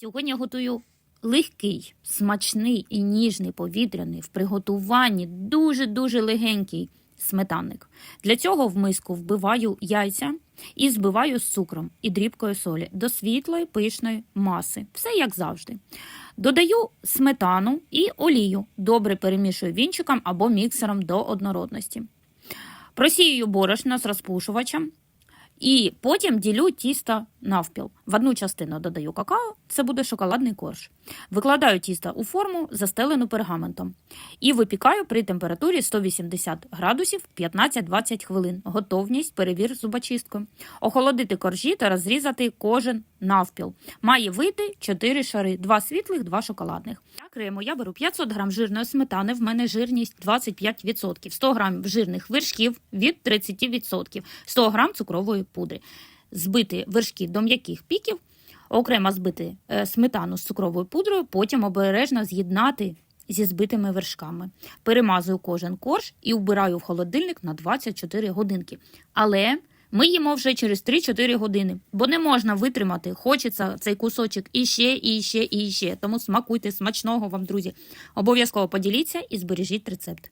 Сьогодні я готую легкий, смачний і ніжний повітряний в приготуванні дуже-дуже легенький сметанник. Для цього в миску вбиваю яйця і збиваю з цукром і дрібкою солі до світлої пишної маси. Все як завжди. Додаю сметану і олію. Добре перемішую вінчиком або міксером до однородності. Просіюю борошно з розпушувачем. І потім ділю тісто навпіл. В одну частину додаю какао, це буде шоколадний корж. Викладаю тісто у форму, застелену пергаментом. І випікаю при температурі 180 градусів 15-20 хвилин. Готовність перевір зубочисткою. Охолодити коржі та розрізати кожен навпіл. Має вийти 4 шари, 2 світлих, 2 шоколадних. Для крему я беру 500 грам жирної сметани, в мене жирність 25%, 100 грам жирних вершків від 30%, 100 грам цукрової пудри. Збити вершки до м'яких піків, окремо збити е, сметану з цукровою пудрою, потім обережно з'єднати зі збитими вершками. Перемазую кожен корж і вбираю в холодильник на 24 годинки. Але ми їмо вже через 3-4 години, бо не можна витримати. Хочеться цей кусочок іще, іще. і ще. Тому смакуйте смачного вам, друзі. Обов'язково поділіться і збережіть рецепт.